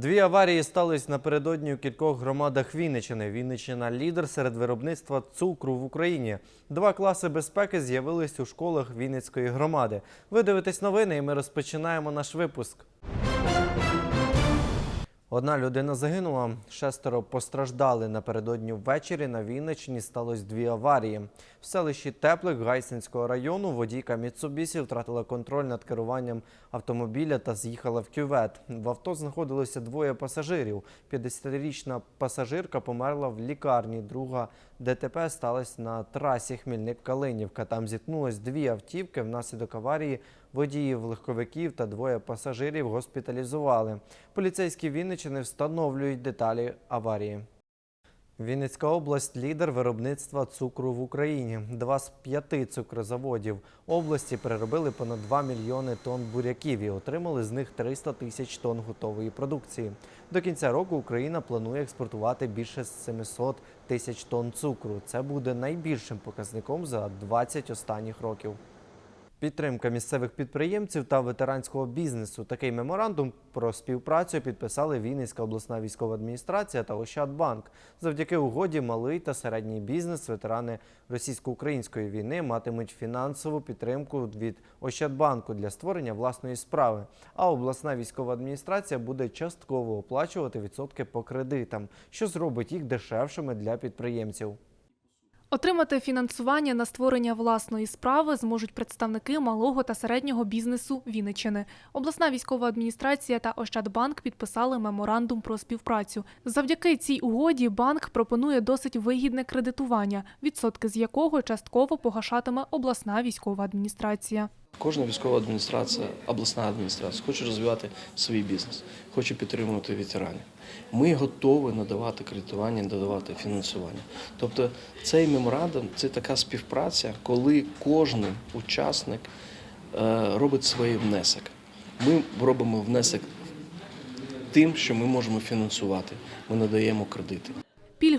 Дві аварії стались напередодні у кількох громадах Вінничини. Вінничина – лідер серед виробництва цукру в Україні. Два класи безпеки з'явились у школах Вінницької громади. Ви дивитесь новини, і ми розпочинаємо наш випуск. Одна людина загинула, шестеро постраждали. Напередодні ввечері на Вінниччині сталося дві аварії. В селищі Теплик Гайсинського району водійка Міцубісі втратила контроль над керуванням автомобіля та з'їхала в кювет. В авто знаходилося двоє пасажирів. 50-річна пасажирка померла в лікарні. Друга ДТП сталося на трасі Хмільник-Калинівка. Там зіткнулись дві автівки. Внаслідок аварії водіїв легковиків та двоє пасажирів госпіталізували. Поліцейські Вінниччини встановлюють деталі аварії. Вінницька область – лідер виробництва цукру в Україні. Два з п'яти цукрозаводів області переробили понад 2 мільйони тонн буряків і отримали з них 300 тисяч тонн готової продукції. До кінця року Україна планує експортувати більше 700 тисяч тонн цукру. Це буде найбільшим показником за 20 останніх років. Підтримка місцевих підприємців та ветеранського бізнесу. Такий меморандум про співпрацю підписали Вінницька обласна військова адміністрація та Ощадбанк. Завдяки угоді малий та середній бізнес, ветерани російсько-української війни матимуть фінансову підтримку від Ощадбанку для створення власної справи. А обласна військова адміністрація буде частково оплачувати відсотки по кредитам, що зробить їх дешевшими для підприємців. Отримати фінансування на створення власної справи зможуть представники малого та середнього бізнесу Вінничини. Обласна військова адміністрація та Ощадбанк підписали меморандум про співпрацю. Завдяки цій угоді банк пропонує досить вигідне кредитування, відсотки з якого частково погашатиме обласна військова адміністрація. Кожна військова адміністрація, обласна адміністрація хоче розвивати свій бізнес, хоче підтримувати ветеранів. Ми готові надавати кредитування, надавати фінансування. Тобто цей меморандум це така співпраця, коли кожен учасник е, робить свій внесок. Ми робимо внесок тим, що ми можемо фінансувати. Ми надаємо кредити.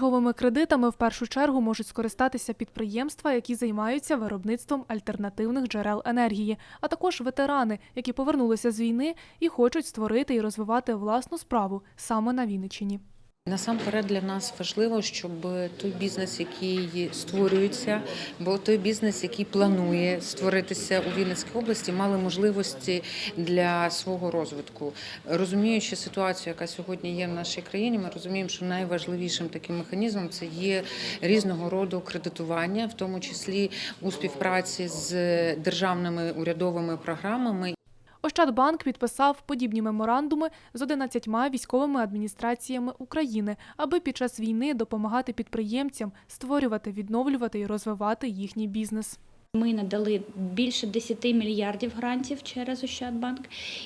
Пільговими кредитами в першу чергу можуть скористатися підприємства, які займаються виробництвом альтернативних джерел енергії, а також ветерани, які повернулися з війни і хочуть створити і розвивати власну справу саме на Вінниччині. Насамперед для нас важливо, щоб той бізнес, який створюється, бо той бізнес, який планує створитися у Вінницькій області, мали можливості для свого розвитку. Розуміючи ситуацію, яка сьогодні є в нашій країні, ми розуміємо, що найважливішим таким механізмом це є різного роду кредитування, в тому числі у співпраці з державними урядовими програмами. Ощадбанк підписав подібні меморандуми з 11 військовими адміністраціями України, аби під час війни допомагати підприємцям створювати, відновлювати і розвивати їхній бізнес. Ми надали більше 10 мільярдів грантів через Ощадбанк,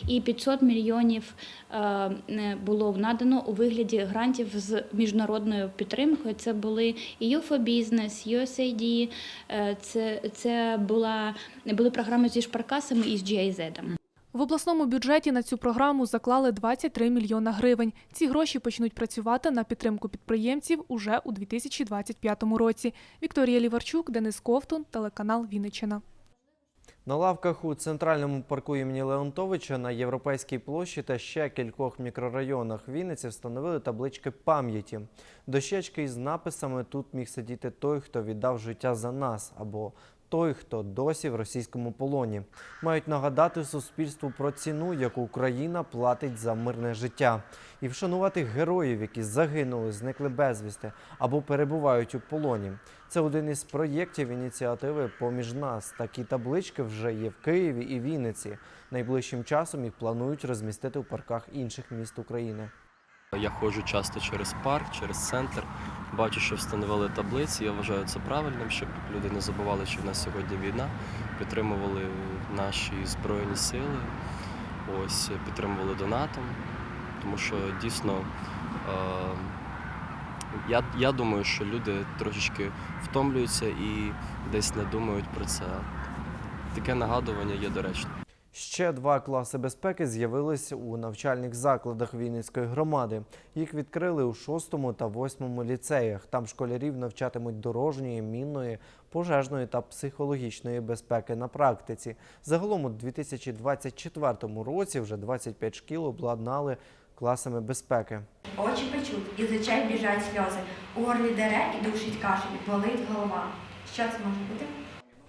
і 500 мільйонів е, було надано у вигляді грантів з міжнародною підтримкою. Це були і UFO Business, USAID, це, це була, були програми зі шпаркасами і з GIZ. В обласному бюджеті на цю програму заклали 23 мільйона гривень. Ці гроші почнуть працювати на підтримку підприємців уже у 2025 році. Вікторія Ліварчук, Денис Ковтун, телеканал Вінниччина. На лавках у центральному парку імені Леонтовича на Європейській площі та ще кількох мікрорайонах Вінниці встановили таблички пам'яті. Дощечки із написами тут міг сидіти той, хто віддав життя за нас, або той, хто досі в російському полоні. Мають нагадати суспільству про ціну, яку Україна платить за мирне життя, і вшанувати героїв, які загинули, зникли безвісти або перебувають у полоні. Це один із проєктів ініціативи Поміж нас. Такі таблички вже є в Києві і Вінниці. Найближчим часом їх планують розмістити у парках інших міст України. Я ходжу часто через парк, через центр. Бачу, що встановили таблиці. Я вважаю це правильним, щоб люди не забували, що в нас сьогодні війна, підтримували наші збройні сили, ось підтримували донатом. Тому що дійсно е, я, я думаю, що люди трошечки втомлюються і десь не думають про це. Таке нагадування є доречним. Ще два класи безпеки з'явились у навчальних закладах Вінницької громади. Їх відкрили у 6 та 8 ліцеях. Там школярів навчатимуть дорожньої, мінної, пожежної та психологічної безпеки на практиці. Загалом у 2024 році вже 25 шкіл обладнали класами безпеки. Очі печуть, і з очей біжать сльози. У горлі дере і душить кашель, болить голова. Що це може бути?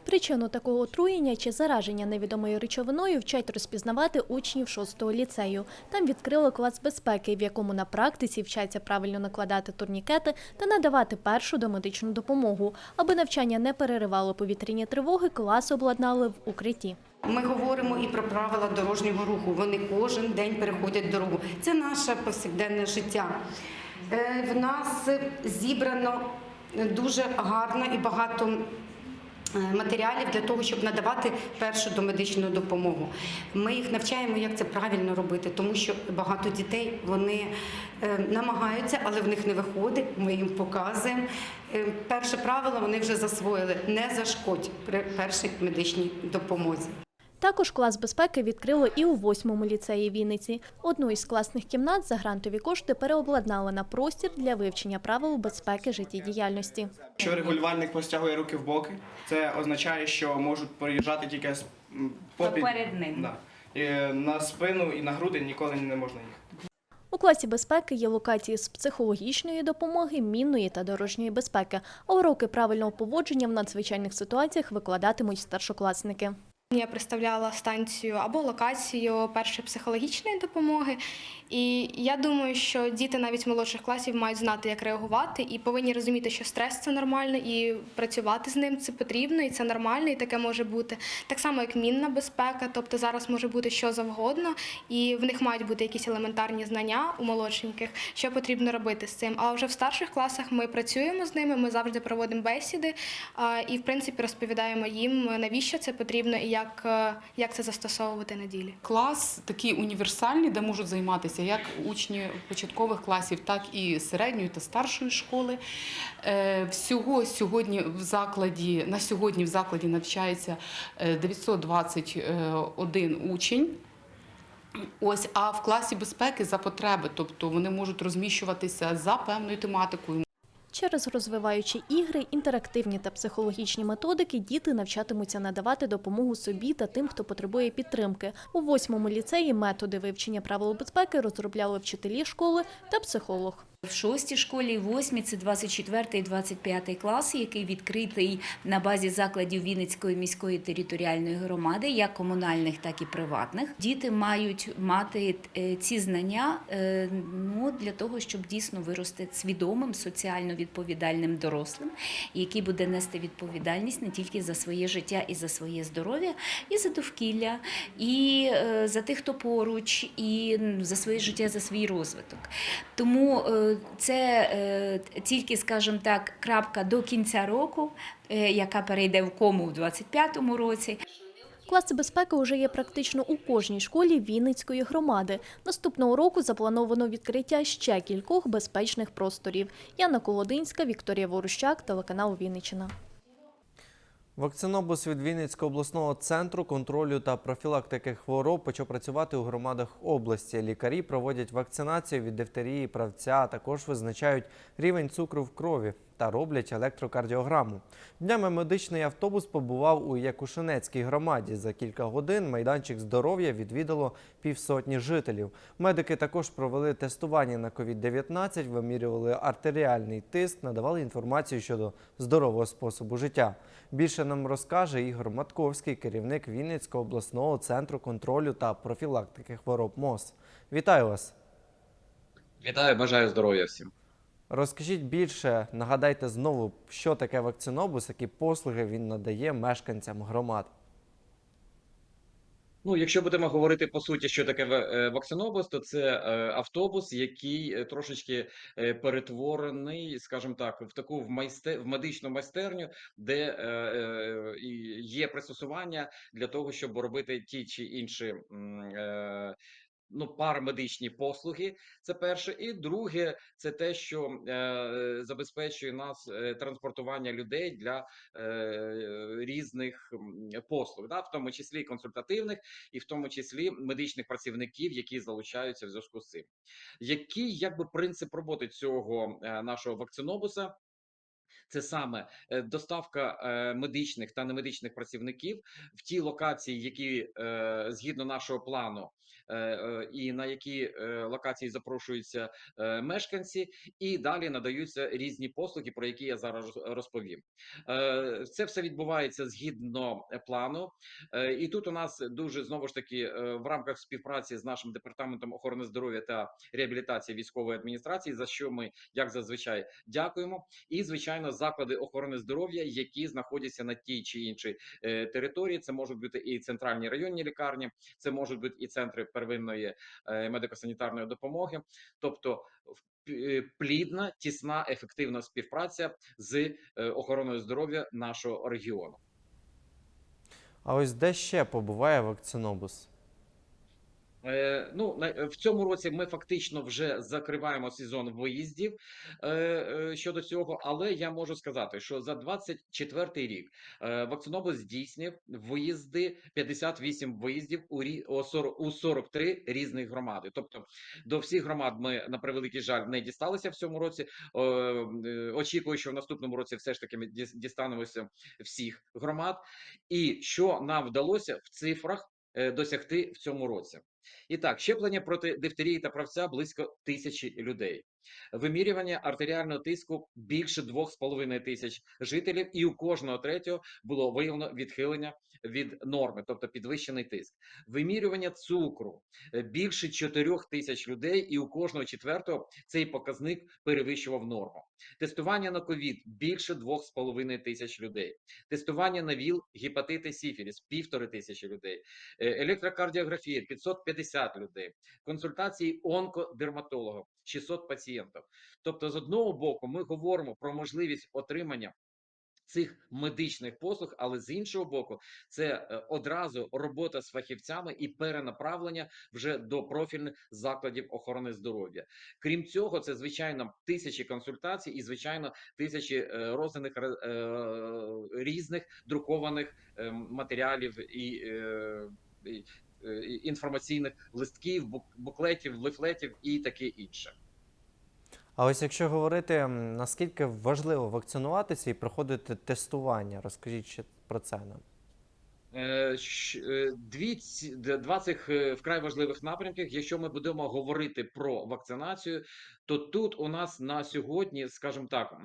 Причину такого отруєння чи зараження невідомою речовиною вчать розпізнавати учнів 6-го ліцею. Там відкрили клас безпеки, в якому на практиці вчаться правильно накладати турнікети та надавати першу домедичну допомогу. Аби навчання не переривало повітряні тривоги, клас обладнали в укритті. Ми говоримо і про правила дорожнього руху. Вони кожен день переходять дорогу. Це наше повсякденне життя. Е, В нас зібрано дуже гарно і багато. Е, Матеріалів для того, щоб надавати першу домедичну допомогу. Ми їх навчаємо, як це правильно робити, тому що багато дітей вони е, намагаються, але в них не виходить. Ми їм показуємо. Е, Перше правило вони вже засвоїли: не зашкодь при першій медичній допомозі. Також клас безпеки відкрили і у 8-му ліцеї Вінниці. Одну із класних кімнат за грантові кошти переобладнали на простір для вивчення правил безпеки життєдіяльності. Якщо регулювальник простягує руки в боки, це означає, що можуть проїжджати тільки з попід. Ним. Да. І на спину і на груди ніколи не можна їхати. У класі безпеки є локації з психологічної допомоги, мінної та дорожньої безпеки. А уроки правильного поводження в надзвичайних ситуаціях викладатимуть старшокласники. Я представляла станцію або локацію першої психологічної допомоги. І я думаю, що діти навіть молодших класів мають знати, як реагувати, і повинні розуміти, що стрес це нормально, і працювати з ним це потрібно, і це нормально, і таке може бути. Так само, як мінна безпека, тобто зараз може бути що завгодно, і в них мають бути якісь елементарні знання у молодшеньких, що потрібно робити з цим. А вже в старших класах ми працюємо з ними, ми завжди проводимо бесіди і, в принципі, розповідаємо їм, навіщо це потрібно і як, е, як це застосовувати на ділі. Клас такий універсальний, де можуть займатися як учні початкових класів, так і середньої та старшої школи. Е, Всього сьогодні в закладі на сьогодні в закладі навчається е, 921 учень. Ось, а в класі безпеки за потреби, тобто вони можуть розміщуватися за певною тематикою. Через розвиваючі ігри, інтерактивні та психологічні методики діти навчатимуться надавати допомогу собі та тим, хто потребує підтримки. У восьмому ліцеї методи вивчення правил безпеки розробляли вчителі школи та психолог. В шостій школі, восьмій це 24 і 25 класи, який відкритий на базі закладів Вінницької міської територіальної громади, як комунальних, так і приватних. Діти мають мати е, ці знання е, ну, для того, щоб дійсно вирости свідомим, соціально відповідальним дорослим, який буде нести відповідальність не тільки за своє життя і за своє здоров'я, і за довкілля, і е, за тих, хто поруч, і за своє життя, за свій розвиток. Тому це е, тільки, скажімо так, крапка до кінця року, е, яка перейде в кому в 25-му році. Класи безпеки вже є практично у кожній школі Вінницької громади. Наступного року заплановано відкриття ще кількох безпечних просторів. Яна Колодинська, Вікторія Ворущак, телеканал Вінниччина. Вакцинобус від Вінницького обласного центру контролю та профілактики хвороб почав працювати у громадах області. Лікарі проводять вакцинацію від дифтерії, правця, а також визначають рівень цукру в крові та роблять електрокардіограму. Днями медичний автобус побував у Якушинецькій громаді. За кілька годин майданчик здоров'я відвідало півсотні жителів. Медики також провели тестування на COVID-19, вимірювали артеріальний тиск, надавали інформацію щодо здорового способу життя. Більше нам розкаже Ігор Матковський, керівник Вінницького обласного центру контролю та профілактики хвороб МОЗ. Вітаю вас! Вітаю, бажаю здоров'я всім. Розкажіть більше, нагадайте знову, що таке вакцинобус, які послуги він надає мешканцям громад. Ну, якщо будемо говорити по суті, що таке е, вакцинобус, то це е, автобус, який е, трошечки перетворений, скажімо так, в таку в майсте в медичну майстерню, де є пристосування для того, щоб робити ті чи інші. Ну, парамедичні послуги, це перше, і друге, це те, що е, забезпечує нас е, транспортування людей для е, різних послуг, да, в тому числі консультативних, і в тому числі медичних працівників, які залучаються в зв'язку з цим. Який якби принцип роботи цього е, нашого вакцинобуса? це саме е, доставка е, медичних та немедичних працівників в ті локації, які згідно нашого плану. Е, е, І на які е, локації запрошуються мешканці, і далі надаються різні послуги, про які я зараз розповім. Це все відбувається згідно плану, і тут у нас дуже знову ж таки в рамках співпраці з нашим департаментом охорони здоров'я та реабілітації військової адміністрації, за що ми як зазвичай дякуємо. І звичайно, заклади охорони здоров'я, які знаходяться на тій чи іншій території. Це можуть бути і центральні районні лікарні, це можуть бути і центри первинної е, медико-санітарної допомоги, тобто е, плідна, тісна, ефективна співпраця з е, охороною здоров'я нашого регіону. А ось де ще побуває вакцинобус? Е, Ну в цьому році ми фактично вже закриваємо сезон виїздів е, е, щодо цього, але я можу сказати, що за 24 рік Вакцинобус здійснив виїзди 58 виїздів у рі- о 40 у 43 різних громади. Тобто до всіх громад ми на превеликий жаль не дісталися в цьому році. Очікую, що в наступному році все ж таки ми дістанемося всіх громад. І що нам вдалося в цифрах досягти в цьому році. І так, щеплення проти дифтерії та правця близько тисячі людей. Вимірювання артеріального тиску більше 2,5 тисяч жителів, і у кожного третього було виявлено відхилення від норми, тобто підвищений тиск. Вимірювання цукру більше 4 тисяч людей, і у кожного четвертого цей показник перевищував норму. Тестування на ковід більше 2,5 тисяч людей. Тестування на ВІЛ, гепатити, сіфіліс півтори тисячі людей. Е, Електрокардіографія 550 людей. Консультації онкодерматолога 600 пацієнтів. Тобто, з одного боку, ми говоримо про можливість отримання. Цих медичних послуг, але з іншого боку, це е, одразу робота з фахівцями і перенаправлення вже до профільних закладів охорони здоров'я. Крім цього, це звичайно тисячі консультацій і звичайно тисячі е, розданих е, різних друкованих матеріалів і. інформаційних листків, бук- буклетів, лифлетів і таке інше. А ось якщо говорити, наскільки важливо вакцинуватися і проходити тестування, розкажіть ще про це нам. Е, е, Дві два цих е, вкрай важливих напрямків. Якщо ми будемо говорити про вакцинацію, то тут у нас на сьогодні, скажімо так,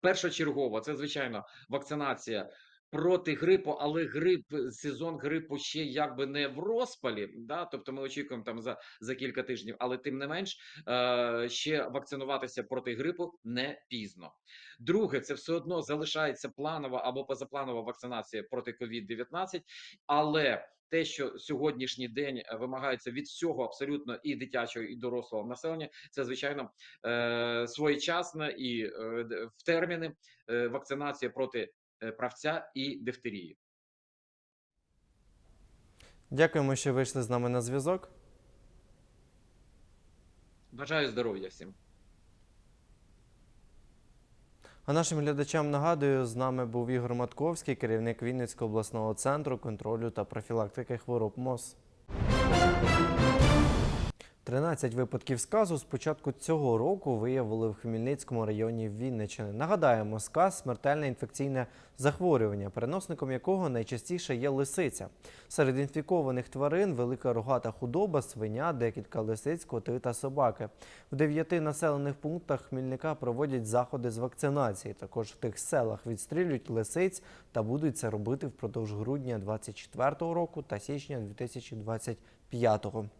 першочергово це звичайно вакцинація. Проти грипу, але грип, сезон грипу ще якби не в розпалі. Да? Тобто ми очікуємо там за, за кілька тижнів, але тим не менш е, ще вакцинуватися проти грипу не пізно. Друге, це все одно залишається планова або позапланова вакцинація проти COVID-19, але те, що сьогоднішній день вимагається від всього абсолютно і дитячого, і дорослого населення, це звичайно е, своєчасна і е, в терміни е, вакцинація проти правця і дифтерії. Дякуємо, що вийшли з нами на зв'язок. Бажаю здоров'я всім. А нашим глядачам нагадую, з нами був Ігор Матковський, керівник Вінницького обласного центру контролю та профілактики хвороб МОЗ. 13 випадків сказу з початку цього року виявили в Хмельницькому районі Вінниччини. Нагадаємо, сказ – смертельне інфекційне захворювання, переносником якого найчастіше є лисиця. Серед інфікованих тварин велика рогата худоба, свиня, декілька лисиць, коти та собаки. В дев'яти населених пунктах Хмільника проводять заходи з вакцинації. Також в тих селах відстрілюють лисиць та будуть це робити впродовж грудня 2024 року та січня 2025 року.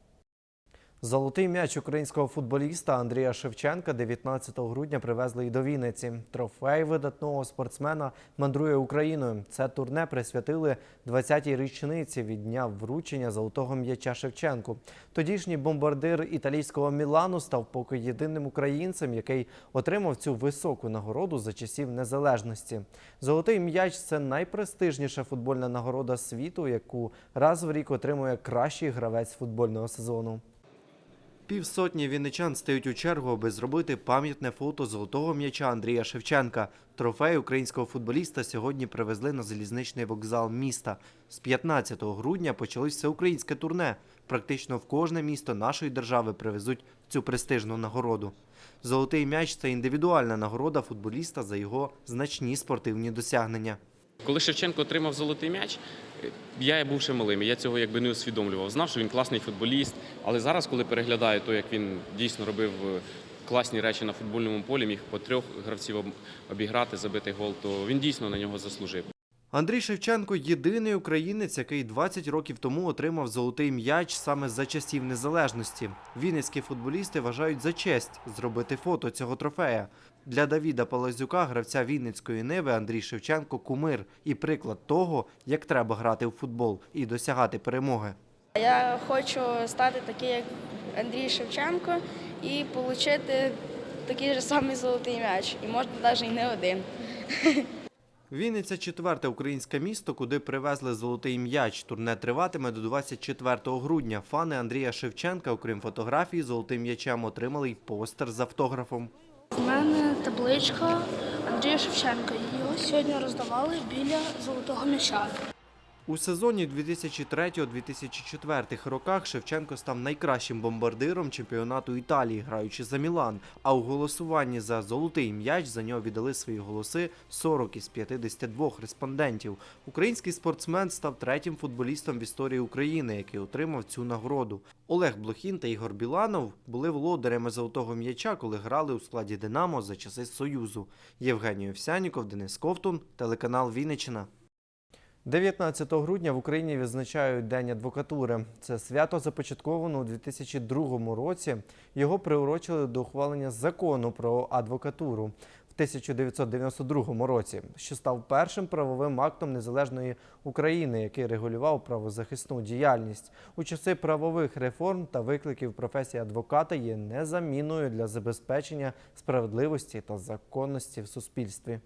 Золотий м'яч українського футболіста Андрія Шевченка 19 грудня привезли і до Вінниці. Трофей видатного спортсмена мандрує Україною. Це турне присвятили 20-й річниці від дня вручення золотого м'яча Шевченку. Тодішній бомбардир італійського Мілану став поки єдиним українцем, який отримав цю високу нагороду за часів незалежності. Золотий м'яч це найпрестижніша футбольна нагорода світу, яку раз в рік отримує кращий гравець футбольного сезону. Півсотні вінничан стають у чергу, аби зробити пам'ятне фото золотого м'яча Андрія Шевченка. Трофей українського футболіста сьогодні привезли на залізничний вокзал міста. З 15 грудня почалось всеукраїнське турне. Практично в кожне місто нашої держави привезуть цю престижну нагороду. Золотий м'яч це індивідуальна нагорода футболіста за його значні спортивні досягнення. Коли Шевченко отримав золотий м'яч, я був ще малим, я цього якби не усвідомлював. Знав, що він класний футболіст, але зараз, коли переглядаю то, як він дійсно робив е, класні речі на футбольному полі, міг по трьох гравців обіграти, забити гол, то він дійсно на нього заслужив. Андрій Шевченко єдиний українець, який 20 років тому отримав золотий м'яч саме за часів незалежності. Вінницькі футболісти вважають за честь зробити фото цього трофея. Для Давіда Палазюка, гравця Вінницької Ниви, Андрій Шевченко кумир і приклад того, як треба грати в футбол і досягати перемоги. Я хочу стати такий, як Андрій Шевченко, і отримати такий же самий золотий м'яч. І можна навіть і не один. Вінниця четверте українське місто, куди привезли золотий м'яч. Турне триватиме до 24 грудня. Фани Андрія Шевченка, окрім фотографії, золотим м'ячем отримали й постер з автографом. У мене табличка Андрія Шевченка. Його сьогодні роздавали біля золотого м'яча. У сезоні 2003-2004 роках Шевченко став найкращим бомбардиром чемпіонату Італії, граючи за Мілан. А у голосуванні за золотий м'яч за нього віддали свої голоси 40 із 52 респондентів. Український спортсмен став третім футболістом в історії України, який отримав цю нагороду. Олег Блохін та Ігор Біланов були володарями золотого м'яча, коли грали у складі Динамо за часи Союзу. Євгеній Овсяніков, Денис Ковтун, телеканал Вінниччина. 19 грудня в Україні відзначають День адвокатури. Це свято започатковано у 2002 році. Його приурочили до ухвалення закону про адвокатуру в 1992 році, що став першим правовим актом незалежної України, який регулював правозахисну діяльність. У часи правових реформ та викликів професія адвоката є незамінною для забезпечення справедливості та законності в суспільстві.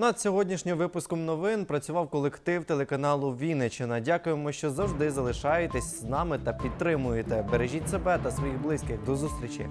Над сьогоднішнім випуском новин працював колектив телеканалу Вінничина. Дякуємо, що завжди залишаєтесь з нами та підтримуєте. Бережіть себе та своїх близьких. До зустрічі.